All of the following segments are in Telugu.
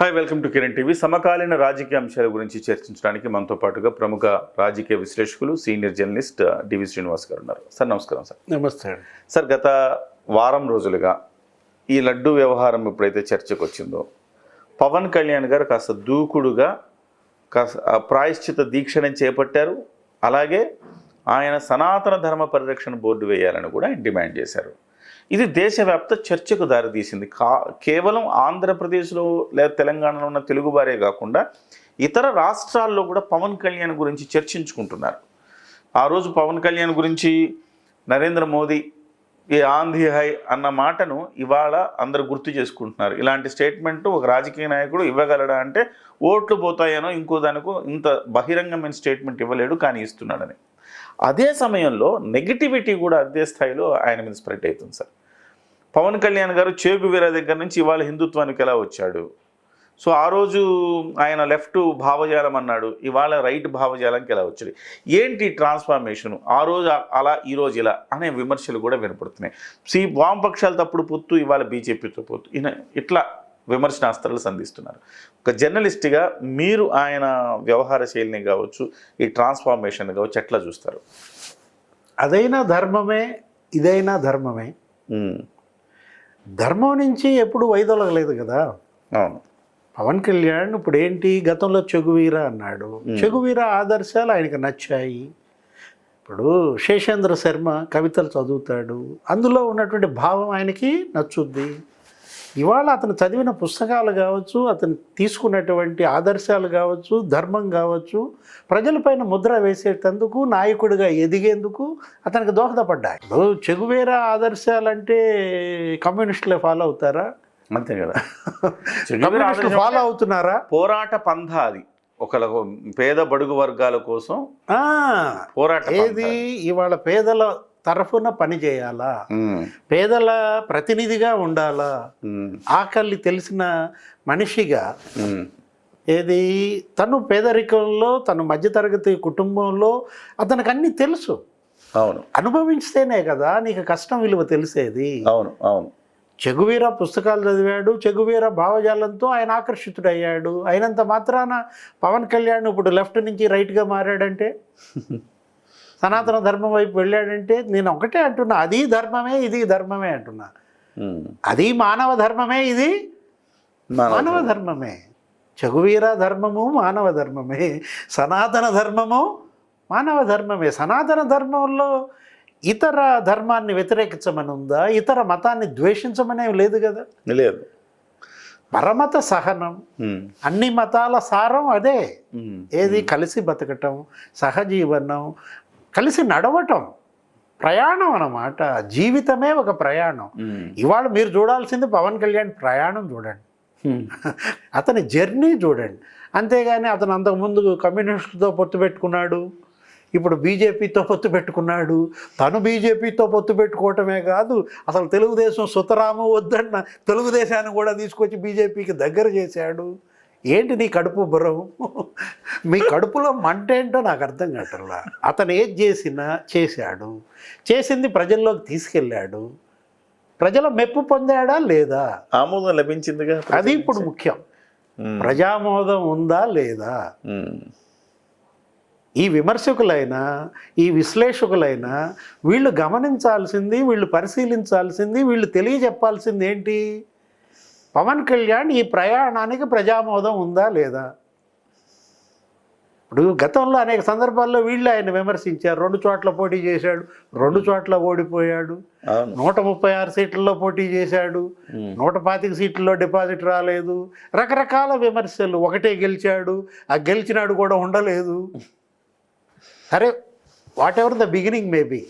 Hi welcome to Kiran TV సమకాలీన రాజకీయ అంశాల గురించి చర్చించడానికి మనతో పాటుగా ప్రముఖ రాజకీయ విశ్లేషకులు సీనియర్ జర్నలిస్ట్ డివి శ్రీనివాస్ గారు ఉన్నారు. సార్ నమస్కారం సార్. నమస్తే సార్ గత వారం రోజులుగా ఈ లడ్డు వ్యవహారం ఎప్పుడైతే చర్చకు వచ్చిందో పవన్ కళ్యాణ్ గారు కాస్త దూకుడుగా కాస్త ప్రాయశ్చిత దీక్షని చేపట్టారు. అలాగే ఆయన సనాతన ధర్మ పరిరక్షణ బోర్డు వేయాలని కూడా ఆయన డిమాండ్ చేశారు. ఇది దేశవ్యాప్త చర్చకు దారితీసింది. కా కేవలం ఆంధ్రప్రదేశ్లో లేదా తెలంగాణలో ఉన్న తెలుగు వారే కాకుండా ఇతర రాష్ట్రాల్లో కూడా పవన్ కళ్యాణ్ గురించి చర్చించుకుంటున్నారు. ఆ రోజు పవన్ కళ్యాణ్ గురించి నరేంద్ర మోదీ ఈ ఆంధీ హై అన్న మాటను ఇవాళ అందరు గుర్తు చేసుకుంటున్నారు. ఇలాంటి స్టేట్మెంట్ ఒక రాజకీయ నాయకుడు ఇవ్వగలడా అంటే ఓట్లు పోతాయనో ఇంకో దానికో ఇంత బహిరంగమైన స్టేట్మెంట్ ఇవ్వలేడు కానీ ఇస్తున్నాడని. అదే సమయంలో నెగిటివిటీ కూడా అదే స్థాయిలో ఆయన మీద స్ప్రెడ్ అవుతుంది సార్. పవన్ కళ్యాణ్ గారు చేగువీర దగ్గర నుంచి ఇవాళ హిందుత్వానికి ఎలా వచ్చాడు? సో ఆ రోజు ఆయన లెఫ్ట్ భావజాలం అన్నాడు. ఇవాళ రైట్ భావజాలంకి ఎలా వచ్చాడు ఏంటి ట్రాన్స్ఫార్మేషన్? ఆ రోజు అలా ఈ రోజు ఇలా అనే విమర్శలు కూడా వినపడుతున్నాయి. సి వామపక్షాలు తప్పుడు పొత్తు ఇవాళ బీజేపీతో పొత్తు. ఇట్లా విమర్శనాస్త్రాలు సంధిస్తున్నారు. ఒక జర్నలిస్ట్గా మీరు ఆయన వ్యవహార శైలిని కావచ్చు ఈ ట్రాన్స్ఫార్మేషన్ కావచ్చు ఎట్లా చూస్తారు? అదైనా ధర్మమే ఇదైనా ధర్మమే. ధర్మం నుంచి ఎప్పుడు వైదొలగలేదు కదా. అవును. పవన్ కళ్యాణ్ ఇప్పుడు ఏంటి గతంలో చెగువీర అన్నాడు. చెగువీర ఆదర్శాలు ఆయనకు నచ్చాయి. ఇప్పుడు శేషేంద్ర శర్మ కవితలు చదువుతాడు. అందులో ఉన్నటువంటి భావం ఆయనకి నచ్చుద్ది. ఇవాళ అతను చదివిన పుస్తకాలు కావచ్చు అతను తీసుకున్నటువంటి ఆదర్శాలు కావచ్చు ధర్మం కావచ్చు ప్రజలపైన ముద్ర వేసేటందుకు నాయకుడిగా ఎదిగేందుకు అతనికి దోహదపడ్డాయి. ఇప్పుడు చెగువేరా ఆదర్శాలంటే కమ్యూనిస్టులే ఫాలో అవుతారా? అంతే కదా. కమ్యూనిస్టులు ఫాలో అవుతున్నారా? పోరాట పంధ అది. ఒకళ్ళకు పేద బడుగు వర్గాల కోసం పోరాట. ఏది? ఇవాళ పేదల తరఫున పని చేయాలా? ఉమ్, పేదల ప్రతినిధిగా ఉండాలా? ఆకలి తెలిసిన మనిషిగా ఏది? తను పేదరికంలో తను మధ్యతరగతి కుటుంబంలో అతనికి అన్నీ తెలుసు. అవును. అనుభవించితేనే కదా నీకు కష్టం విలువ తెలిసేది. అవును అవును. చెగువీర పుస్తకాలు చదివాడు చెగువీర భావజాలంతో ఆయన ఆకర్షితుడయ్యాడు. అయినంత మాత్రాన పవన్ కళ్యాణ్ ఇప్పుడు లెఫ్ట్ నుంచి రైట్గా మారాడంటే? సనాతన ధర్మం వైపు వెళ్ళాడంటే నేను ఒకటే అంటున్నా అది ధర్మమే ఇది ధర్మమే అంటున్నా. అది మానవ ధర్మమే ఇది మానవ ధర్మమే. చగువీర ధర్మము మానవ ధర్మమే సనాతన ధర్మము మానవ ధర్మమే. సనాతన ధర్మంలో ఇతర ధర్మాన్ని వ్యతిరేకించమని ఉందా ఇతర మతాన్ని ద్వేషించమనే లేదు కదా. లేదు. పరమత సహనం అన్ని మతాల సారం అదే. ఏది కలిసి బతకటం సహజీవనం కలిసి నడవటం ప్రయాణం అన్నమాట. జీవితమే ఒక ప్రయాణం. ఇవాళ మీరు చూడాల్సింది పవన్ కళ్యాణ్ ప్రయాణం చూడండి. అతని జర్నీ చూడండి. అంతేగాని అతను అంతకుముందు కమ్యూనిస్టులతో పొత్తు పెట్టుకున్నాడు. ఇప్పుడు బీజేపీతో పొత్తు పెట్టుకున్నాడు. తను బీజేపీతో పొత్తు పెట్టుకోవటమే కాదు అసలు తెలుగుదేశం సుతరాము వద్దన్న తెలుగుదేశాన్ని కూడా తీసుకొచ్చి బీజేపీకి దగ్గర చేశాడు. ఏంటి నీ కడుపు బుర్రం మీ కడుపులో మంట ఏంటో నాకు అర్థం కావట్లా. అతను ఏది చేసినా చేశాడు. చేసింది ప్రజల్లోకి తీసుకెళ్ళాడు. ప్రజల మెప్పు పొందాడా లేదా? ఆమోదం లభించిందిగా అది ఇప్పుడు ముఖ్యం. ప్రజామోదం ఉందా లేదా? ఈ విమర్శకులైనా ఈ విశ్లేషకులైనా వీళ్ళు గమనించాల్సింది వీళ్ళు పరిశీలించాల్సింది వీళ్ళు తెలియజెప్పాల్సింది ఏంటి? పవన్ కళ్యాణ్ ఈ ప్రయాణానికి ప్రజామోదం ఉందా లేదా? ఇప్పుడు గతంలో అనేక సందర్భాల్లో వీళ్ళు ఆయన విమర్శించారు. రెండు చోట్ల పోటీ చేశాడు రెండు చోట్ల ఓడిపోయాడు. నూట ముప్పై ఆరు సీట్లలో పోటీ చేశాడు. నూట పాతిక సీట్లలో డిపాజిట్ రాలేదు. రకరకాల విమర్శలు. ఒకటే గెలిచాడు. ఆ గెలిచినాడు కూడా ఉండలేదు. సరే whatever the beginning maybe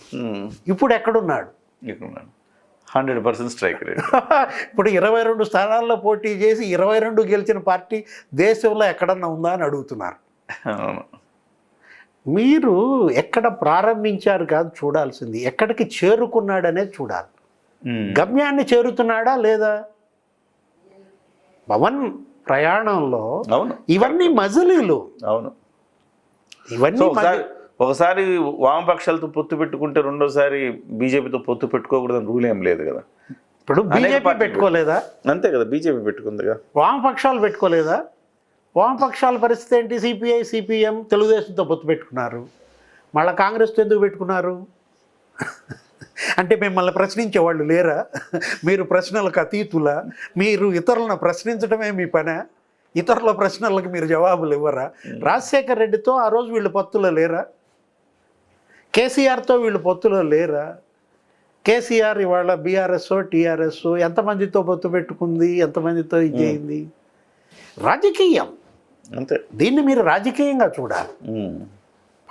ఇప్పుడు ఎక్కడున్నాడు? Hundred percent strike rate. ఇప్పుడు ఇరవై రెండు స్థానాల్లో పోటీ చేసి ఇరవై రెండు గెలిచిన పార్టీ దేశంలో ఎక్కడన్నా ఉందా అని అడుగుతున్నారు. అవును. మీరు ఎక్కడ ప్రారంభించారు కాదు చూడాల్సింది. ఎక్కడికి చేరుకున్నాడనేది చూడాలి. గమ్యాన్ని చేరుతున్నాడా లేదా? పవన్ ప్రయాణంలో ఇవన్నీ మజిలీలు. అవును. ఇవన్నీ ఒకసారి వామపక్షాలతో పొత్తు పెట్టుకుంటే రెండోసారి బీజేపీతో పొత్తు పెట్టుకోకూడదని రూల్ ఏం లేదు కదా. ఇప్పుడు బీజేపీ పెట్టుకోలేదా? అంతే కదా బీజేపీ పెట్టుకుందిగా వామపక్షాలు పెట్టుకోలేదా? వామపక్షాల పరిస్థితి ఏంటి? సిపిఐ సిపిఎం తెలుగుదేశంతో పొత్తు పెట్టుకున్నారు. మళ్ళీ కాంగ్రెస్తో ఎందుకు పెట్టుకున్నారు? అంటే మిమ్మల్ని ప్రశ్నించే వాళ్ళు లేరా? మీరు ప్రశ్నలకు అతీతులా మీరు ఇతరులను ప్రశ్నించడమే మీ పనే? ఇతరుల ప్రశ్నలకు మీరు జవాబులు ఇవ్వరా? రాజశేఖర్ రెడ్డితో ఆ రోజు వీళ్ళు పొత్తులో లేరా? కేసీఆర్తో వీళ్ళు పొత్తులో లేరా? కేసీఆర్ ఇవాళ బీఆర్ఎస్ టీఆర్ఎస్ ఎంతమందితో పొత్తు పెట్టుకుంది? ఎంతమందితో ఇది చేయింది రాజకీయం. అంతే. దీన్ని మీరు రాజకీయంగా చూడాలి.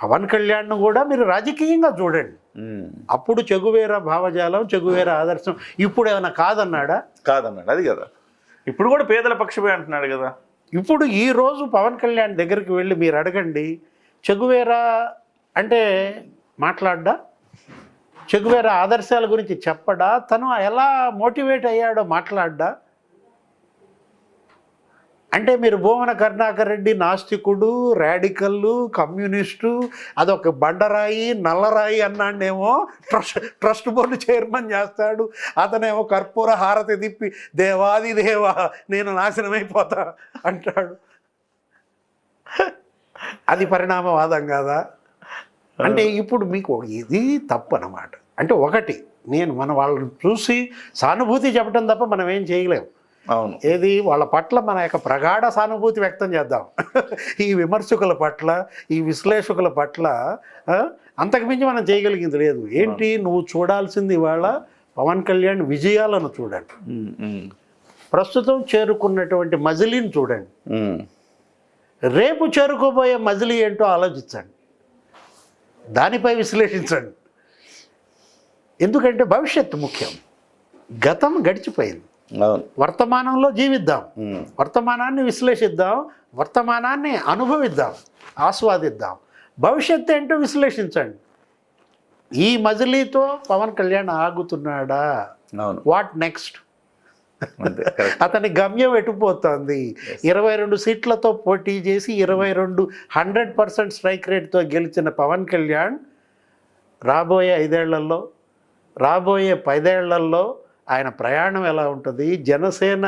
పవన్ కళ్యాణ్ను కూడా మీరు రాజకీయంగా చూడండి. అప్పుడు చెగువేర భావజాలం చెగువేర ఆదర్శం. ఇప్పుడు ఏమైనా కాదన్నాడా? కాదన్నాడు అది కదా. ఇప్పుడు కూడా పేదల పక్షమే అంటున్నాడు కదా. ఇప్పుడు ఈ రోజు పవన్ కళ్యాణ్ దగ్గరికి వెళ్ళి మీరు అడగండి చెగువేరా అంటే మాట్లాడ్డా? చెగువేరా ఆదర్శాల గురించి చెప్పడా? తను ఎలా మోటివేట్ అయ్యాడో మాట్లాడ్డా? అంటే మీరు భువన కరుణాకర్ రెడ్డి నాస్తికుడు రాడికల్లు కమ్యూనిస్టు అదొక బండరాయి నల్లరాయి అన్నాడేమో ట్రస్ట్ ట్రస్ట్ బోర్డు చైర్మన్ చేస్తాడు అతనేమో కర్పూర హారతి తిప్పి దేవాది దేవా నేను నాశనమైపోతా అంటాడు. అది పరిణామవాదం కాదా? అంటే ఇప్పుడు మీకు ఇది తప్పు అన్నమాట. అంటే ఒకటి నేను మన వాళ్ళని చూసి సానుభూతి చెప్పడం తప్ప మనం ఏం చేయలేం. అవును. ఏది? వాళ్ళ పట్ల మన యొక్క ప్రగాఢ సానుభూతి వ్యక్తం చేద్దాం. ఈ విమర్శకుల పట్ల ఈ విశ్లేషకుల పట్ల అంతకుమించి మనం చేయగలిగింది లేదు. ఏంటి? నువ్వు చూడాల్సింది ఇవాళ పవన్ కళ్యాణ్ విజయాలను చూడండి. ప్రస్తుతం చేరుకున్నటువంటి మజిలీని చూడండి. రేపు చేరుకోబోయే మజిలీ ఏంటో ఆలోచించండి. దానిపై విశ్లేషించండి. ఎందుకంటే భవిష్యత్తు ముఖ్యం. గతం గడిచిపోయింది. అవును. వర్తమానంలో జీవిద్దాం. వర్తమానాన్ని విశ్లేషిద్దాం వర్తమానాన్ని అనుభవిద్దాం ఆస్వాదిద్దాం. భవిష్యత్తు ఏంటో విశ్లేషించండి. ఈ మజిలీతో పవన్ కళ్యాణ్ ఆగుతున్నాడా? అవును. వాట్ నెక్స్ట్ అతని గమ్యం ఎటుపోతుంది ఇరవై రెండు సీట్లతో పోటీ చేసి ఇరవై రెండు హండ్రెడ్ పర్సెంట్ స్ట్రైక్ రేట్తో గెలిచిన పవన్ కళ్యాణ్ రాబోయే ఐదేళ్ళలో రాబోయే పదేళ్ళలో ఆయన ప్రయాణం ఎలా ఉంటుంది? జనసేన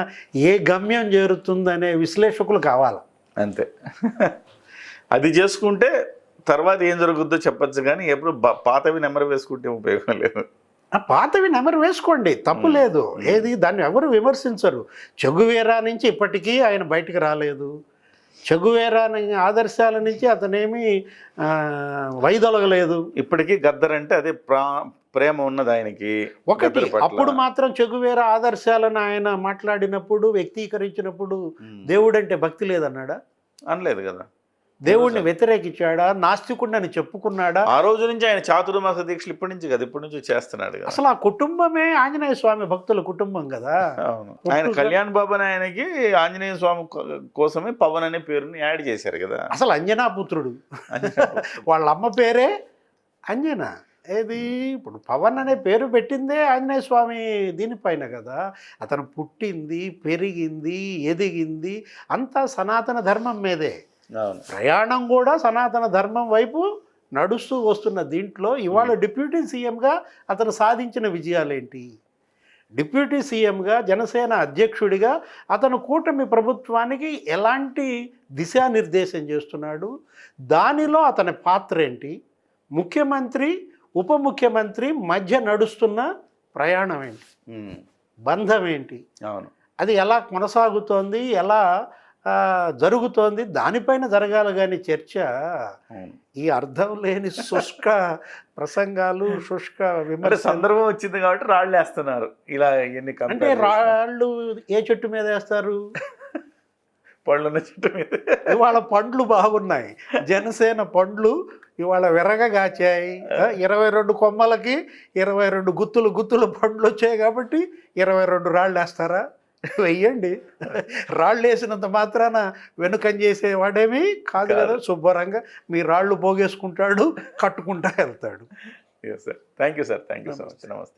ఏ గమ్యం చేరుతుందనే విశ్లేషకులు కావాలి? అంతే. అది చేసుకుంటే తర్వాత ఏం జరుగుద్దో చెప్పొచ్చు కానీ ఎప్పుడు పాతవి నెంబర్ వేసుకుంటే ఉపయోగం లేదు. ఆ పాతవి నెమరు వేసుకోండి తప్పు లేదు. ఏది దాన్ని ఎవరు విమర్శించరు. చెగువేరా నుంచి ఇప్పటికీ ఆయన బయటికి రాలేదు. చెగువేరా ఆదర్శాల నుంచి అతనేమి వైదొలగలేదు. ఇప్పటికీ గద్దర్ అంటే అదే ప్రా ప్రేమ ఉన్నది ఆయనకి. ఒకటి. అప్పుడు మాత్రం చెగువేరా ఆదర్శాలను ఆయన మాట్లాడినప్పుడు వ్యక్తీకరించినప్పుడు. దేవుడంటే భక్తి లేదన్నాడా? అనలేదు కదా. దేవుడిని వ్యతిరేకించాడా? నాస్తికుడిని చెప్పుకున్నాడా? ఆ రోజు నుంచి ఆయన చాతుర్మాస దీక్షలు ఇప్పటి నుంచి కదా ఇప్పటి నుంచి చేస్తున్నాడు కదా. అసలు ఆ కుటుంబమే ఆంజనేయ స్వామి భక్తుల కుటుంబం కదా. అవును. ఆయన కళ్యాణ్ బాబు ఆయనకి ఆంజనేయ స్వామి కోసమే పవన్ అనే పేరుని యాడ్ చేశారు కదా. అసలు అంజనాపుత్రుడు వాళ్ళ అమ్మ పేరే అంజన. ఏది? ఇప్పుడు పవన్ అనే పేరు పెట్టిందే ఆంజనేయ స్వామి దీనిపైన కదా. అతను పుట్టింది పెరిగింది ఎదిగింది అంతా సనాతన ధర్మం మీదే. ప్రయాణం కూడా సనాతన ధర్మం వైపు నడుస్తూ వస్తున్న దీంట్లో ఇవాళ డిప్యూటీ సీఎంగా అతను సాధించిన విజయాలేంటి? డిప్యూటీ సీఎంగా జనసేన అధ్యక్షుడిగా అతను కూటమి ప్రభుత్వానికి ఎలాంటి దిశానిర్దేశం చేస్తున్నాడు? దానిలో అతని పాత్ర ఏంటి? ముఖ్యమంత్రి ఉప ముఖ్యమంత్రి మధ్య నడుస్తున్న ప్రయాణం ఏంటి. బంధం ఏంటి? అవును. అది ఎలా కొనసాగుతోంది? ఎలా జరుగుతోంది. దానిపైన జరగాలి కానీ చర్చ ఈ అర్థం లేని శుష్క ప్రసంగాలు శుష్క అంటే విమర్శలు. సందర్భం వచ్చింది కాబట్టి రాళ్ళు వేస్తున్నారు. ఇలా ఎన్ని అంటే రాళ్ళు ఏ చెట్టు మీద వేస్తారు? పళ్ళు ఉన్న చెట్టు మీద. ఇవాళ పండ్లు బాగున్నాయి. జనసేన పండ్లు ఇవాళ విరగ కాచాయి ఆ, ఇరవై రెండు కొమ్మలకి ఇరవై రెండు గుత్తులు గుత్తులు పండ్లు వచ్చాయి కాబట్టి ఇరవై రెండు రాళ్ళు వేస్తారా? వెయ్యండి. రాళ్ళు వేసినంత మాత్రాన వెనుకం చేసేవాడేమి కాదు కదా శుభ్రంగా మీ రాళ్ళు పోగేసుకుంటాడు కట్టుకుంటా వెళ్తాడు. Sir thank you sir thank you so much నమస్తే.